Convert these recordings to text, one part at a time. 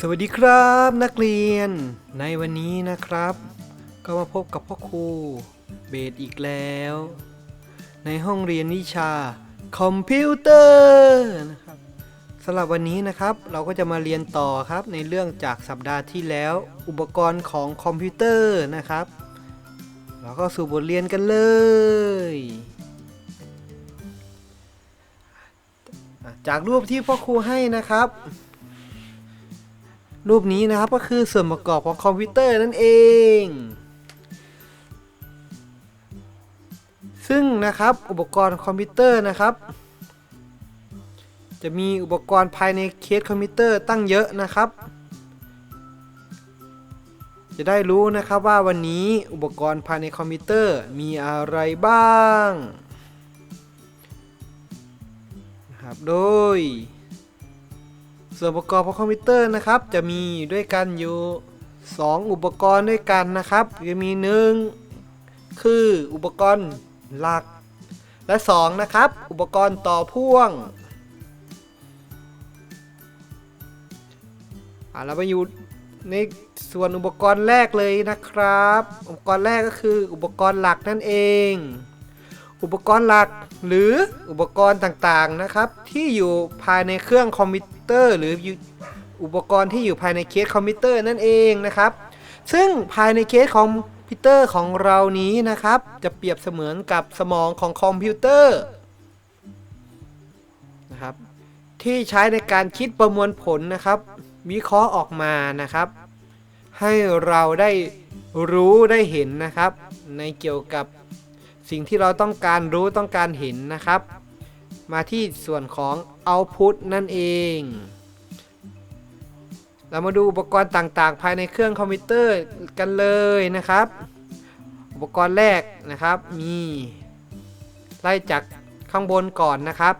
สวัสดีครับนักเรียน ในวันนี้นะครับ ก็มาพบกับพ่อครูเบสอีกแล้ว ในห้องเรียนวิชาคอมพิวเตอร์นะครับสำหรับวันนี้นะครับ เราก็จะมาเรียนต่อครับในเรื่องจากสัปดาห์ที่แล้ว อุปกรณ์ของคอมพิวเตอร์นะครับ เราก็สู่บทเรียนกันเลยจากรูปที่พ่อครูให้นะครับ รูปนี้นะครับก็คือส่วนประกอบของคอมพิวเตอร์นั่นเอง ซึ่งนะครับอุปกรณ์คอมพิวเตอร์นะครับ จะมีอุปกรณ์ภายในเคสคอมพิวเตอร์ตั้งเยอะนะครับ จะได้รู้นะครับว่าวันนี้อุปกรณ์ภายในคอมพิวเตอร์มีอะไรบ้างนะครับโดย ส่วนประกอบขอคอมพิวเตอร์นะครับ จะมีด้วยกันอยู่ 2 อุปกรณ์ด้วยกันนะครับ จะมีหนึ่งคืออุปกรณ์หลัก และ 2 นะครับ อุปกรณ์ต่อพ่วงอะเราไปอยู่ในส่วนอุปกรณ์แรกเลยนะครับ อุปกรณ์แรกก็คืออุปกรณ์หลักนั่นเอง อุปกรณ์หลักหรืออุปกรณ์ต่างๆนะครับ ที่อยู่ภายในเครื่องคอมพิวเตอร์ หรืออุปกรณ์ที่อยู่ภายในเคสคอมพิวเตอร์นั่นเองนะครับ ซึ่งภายในเคสคอมพิวเตอร์ของเรานี้นะครับ จะเปรียบเสมือนกับสมองของคอมพิวเตอร์นะครับที่ใช้ในการคิดประมวลผลนะครับวิเคราะห์ออกมานะครับ ให้เราได้รู้ได้เห็นนะครับ ในเกี่ยวกับ สิ่งที่เราต้องการรู้ต้องการเห็นนะครับ มาที่ส่วนของ output นั่นเอง เรามาดูอุปกรณ์ต่างๆ ภายในเครื่องคอมพิวเตอร์กันเลยนะครับ อุปกรณ์แรกนะครับมีไล่จากข้างบนก่อนนะครับ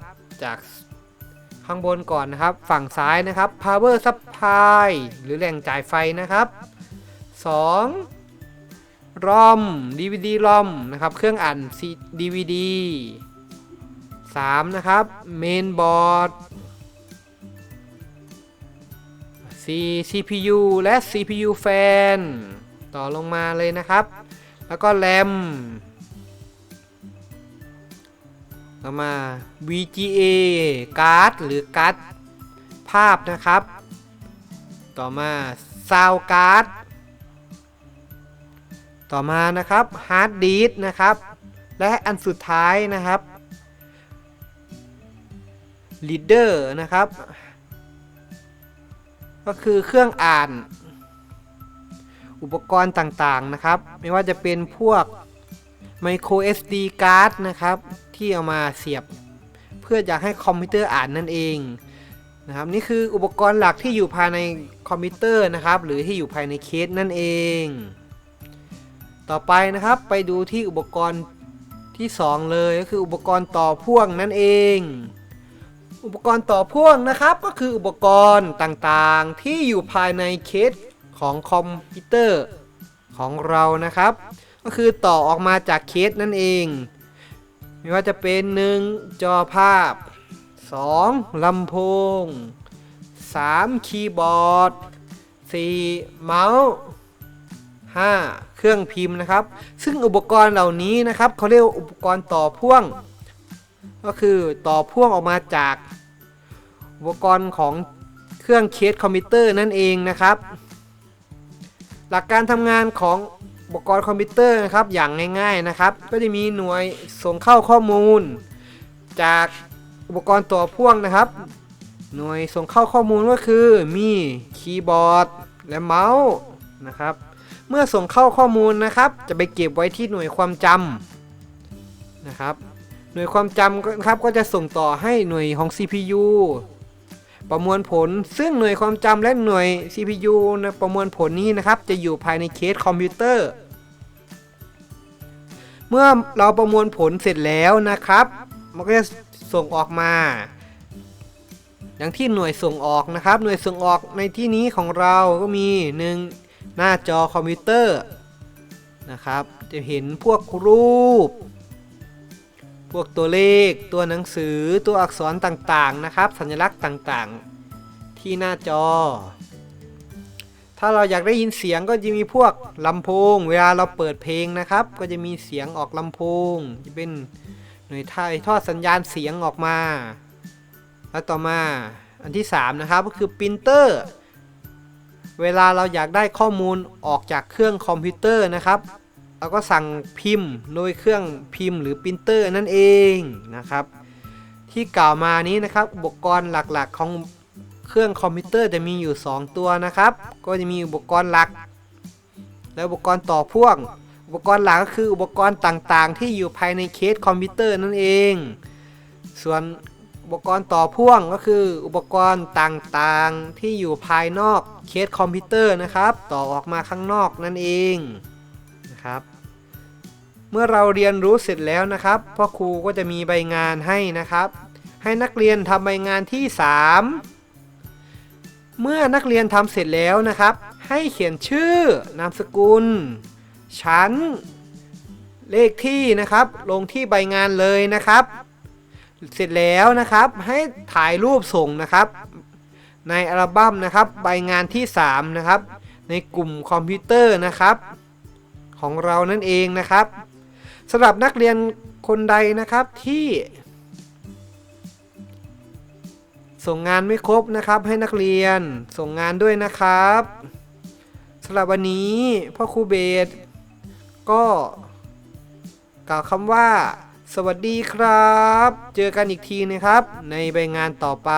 จากข้างบนก่อนนะครับ ฝั่งซ้ายนะครับ power supply หรือแหล่งจ่ายไฟนะครับ 2. รอม DVD รอมนะครับ เครื่องอ่าน DVD 3 นะครับ main board 4 CPU และ CPU fan ต่อลงมาเลยนะครับ แล้วก็แรมต่อมา VGA การ์ดหรือการ์ดภาพนะครับ ต่อมา Sound Card ต่อมานะครับ Hard Disk นะครับ และอันสุดท้ายนะครับ Reader นะครับ ก็คือเครื่องอ่าน อุปกรณ์ต่างๆนะครับ ไม่ว่าจะเป็นพวก micro SD card นะครับ ที่เอามาเสียบ เพื่อจะให้คอมพิวเตอร์อ่านนั่นเองนะครับนี่คืออุปกรณ์หลักที่อยู่ภายในคอมพิวเตอร์นะครับ หรือที่อยู่ภายในเคสนั่นเอง ต่อไปนะครับไปดูที่อุปกรณ์ที่ 2 เลยก็คืออุปกรณ์ต่อพ่วงนั่นเอง อุปกรณ์ต่อพ่วงนะครับก็คืออุปกรณ์ต่างๆ ที่อยู่ภายในเคสของคอมพิวเตอร์ของเรานะครับ ก็คือต่อออกมาจากเคสนั่นเองไม่ว่าจะเป็น 1 จอภาพ 2. ลำโพง 3. คีย์บอร์ด 4. เมาส์ 5. เครื่องพิมพ์นะครับ ซึ่งอุปกรณ์เหล่านี้นะครับเขาเรียกอุปกรณ์ต่อพ่วง ก็คือต่อพ่วงออกมาจาก อุปกรณ์ของเครื่องเคสคอมพิวเตอร์นั่นเองนะครับ หลักการทำงานของอุปกรณ์คอมพิวเตอร์นะครับอย่างง่ายๆนะครับ ก็จะมีหน่วยส่งเข้าข้อมูล จากอุปกรณ์ต่อพ่วงนะครับ หน่วยส่งเข้าข้อมูลก็คือมีคีย์บอร์ดและเมาส์นะครับ เมื่อส่งเข้าข้อมูลนะครับ จะไปเก็บไว้ที่หน่วยความจำนะครับ หน่วยความจำนะครับก็จะส่งต่อให้หน่วยของ CPU ประมวลผลซึ่งหน่วยความจำและหน่วย CPU นะประมวลผลนี้นะครับ จะอยู่ภายในเคสคอมพิวเตอร์ เมื่อเราประมวลผลเสร็จแล้วนะครับ มันก็จะส่งออกมาอย่างที่หน่วยส่งออกนะครับ หน่วยส่งออกในที่นี้ของเราก็มี 1. หน้าจอคอมพิวเตอร์นะครับ จะเห็นพวกรูป พวกตัวเลข ตัวหนังสือ ตัวอักษรต่างๆนะครับ สัญลักษณ์ต่างๆ ที่หน้าจอ ถ้าเราอยากได้ยินเสียงก็จะมีพวกลำโพง เวลาเราเปิดเพลงนะครับ ก็จะมีเสียงออกลำโพง จะเป็นหน่วยถ่ายทอดสัญญาณเสียงออกมา แล้วต่อมาอันที่ 3 นะครับก็คือปรินเตอร์ เวลาเราอยากได้ข้อมูลออกจากเครื่องคอมพิวเตอร์นะครับ เราก็สั่งพิมพ์โดยเครื่องพิมพ์หรือปรินเตอร์นั่นเองนะครับ ที่กล่าวมานี้นะครับอุปกรณ์หลักๆของเครื่องคอมพิวเตอร์จะมีอยู่ 2 ตัวนะครับ ก็จะมีอุปกรณ์หลัก และอุปกรณ์ต่อพ่วง อุปกรณ์หลักก็คืออุปกรณ์ต่างๆ ที่อยู่ภายในเคสคอมพิวเตอร์นั่นเอง ส่วน อุปกรณ์ต่อพ่วงก็คืออุปกรณ์ต่างๆ ที่อยู่ภายนอกเคสคอมพิวเตอร์นะครับ ต่อออกมาข้างนอกนั่นเองนะครับ เมื่อเราเรียนรู้เสร็จแล้วนะครับพ่อครูก็จะมีใบงานให้นะครับ ให้นักเรียนทำใบงานที่ 3 เมื่อนักเรียนทำเสร็จแล้วนะครับ ให้เขียนชื่อนามสกุล ชั้น เลขที่นะครับ ลงที่ใบงานเลยนะครับ เสร็จแล้วนะครับให้ถ่ายรูปส่งนะครับ ในอัลบั้มนะครับใบงานที่ 3 นะครับ ในกลุ่มคอมพิวเตอร์นะครับ ของเรานั่นเองนะครับสำหรับนักเรียนคนใดนะครับที่ ส่งงานไม่ครบนะครับ ให้นักเรียนส่งงานด้วยนะครับสำหรับวันนี้พ่อครูเบสก็กล่าวคำว่า สวัสดีครับ เจอกันอีกทีนะครับ ในใบงานต่อไป